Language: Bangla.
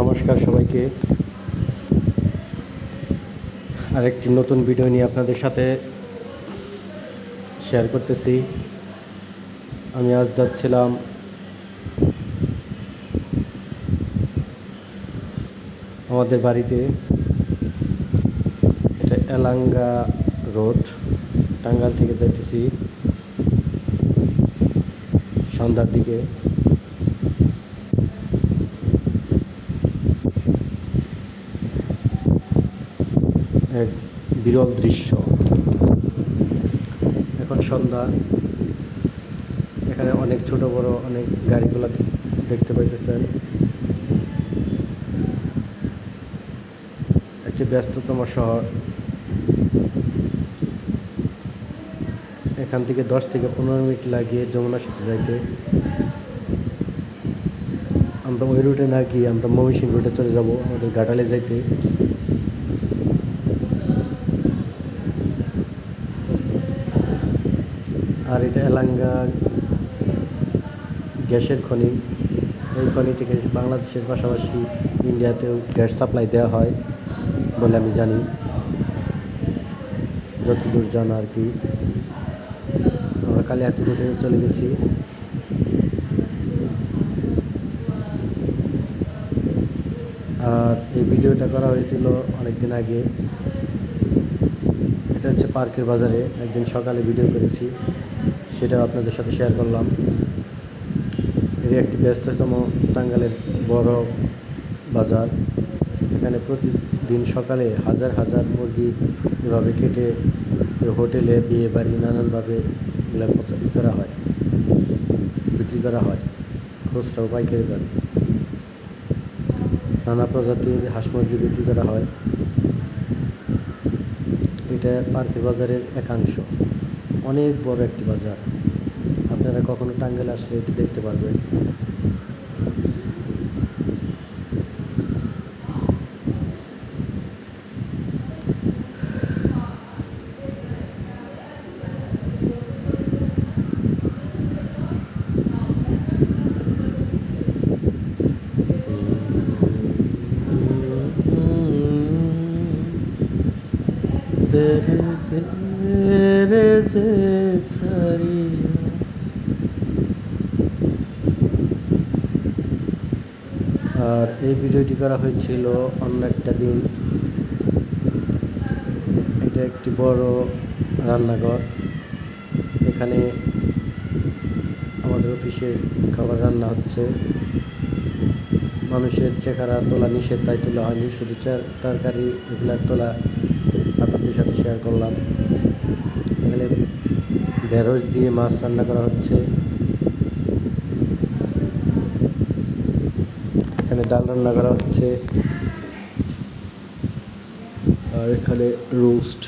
নমস্কার সবাইকে। আরেকটি নতুন ভিডিও নিয়ে আপনাদের সাথে শেয়ার করতেছি। আমি আজ যাচ্ছিলাম আমাদের বাড়িতে। এটা এলাঙ্গা রোড টাঙ্গাল থেকে যাইতেছি। সন্ধ্যার দিকে। এক বিরল দৃশ্য। এখন সন্ধ্যা। এখানে অনেক ছোট, বড় অনেক গাড়িগুলো দেখতে পাইতেছেন। একটি ব্যস্ততম শহর। এখান থেকে দশ থেকে পনেরো মিনিট লাগিয়ে যমুনা সেতু যাইতে। আমরা ওই রুটে না গিয়ে আমরা ময়মনসিংহ রুটে চলে যাব, আমাদের গাটালে যাইতে। আর এটা এলাঙ্গা গ্যাসের খনি। এই খনি থেকে বাংলাদেশের পাশাপাশি ইন্ডিয়াতেও গ্যাস সাপ্লাই দেওয়া হয় বলে আমি জানি। যতদূর জানা আর কি। আমরা কালিয়াতি রোডে চলে গেছি। আর এই ভিডিওটা করা হয়েছিল অনেক দিন আগে। এটা হচ্ছে পার্কের বাজারে। একদিন সকালে ভিডিও করেছি। সেটাও আপনাদের সাথে শেয়ার করলাম। এর একটি ব্যস্ততম টাঙ্গালের বড় বাজার। এখানে প্রতিদিন সকালে হাজার হাজার মুরগি এভাবে কেটে হোটেলে বিয়ে বাড়ি নানানভাবে এগুলো প্রচার করা হয়, বিক্রি করা হয় খুচরা পাইকারি দামে নানা প্রজাতির হাঁস মুরগি বিক্রি করা হয়। এটা পার্কের বাজারের একাংশ। অনেক বড় একটি বাজার। আপনারা কখনো টাঙ্গাইল আসলে এটি দেখতে পারবেন तेरे तेरे से छड़िया আর এই ভিডিওটি করা হয়েছিল অন্য একটা দিন। এটা একটি বড় রান্নাঘর। এখানে আমাদের অফিসের খাবার রান্না হচ্ছে। মানুষের চেহারা তোলা নিষেধ, তাই তোলা হয়নি। শুধু তরকারি এগুলার তোলা আপনাদের সাথে শেয়ার করলাম। এখানে ঢেঁড়স দিয়ে মাছ রান্না করা হচ্ছে। এখানে ডাল রান্না করা হচ্ছে। আর এখানে রোস্ট।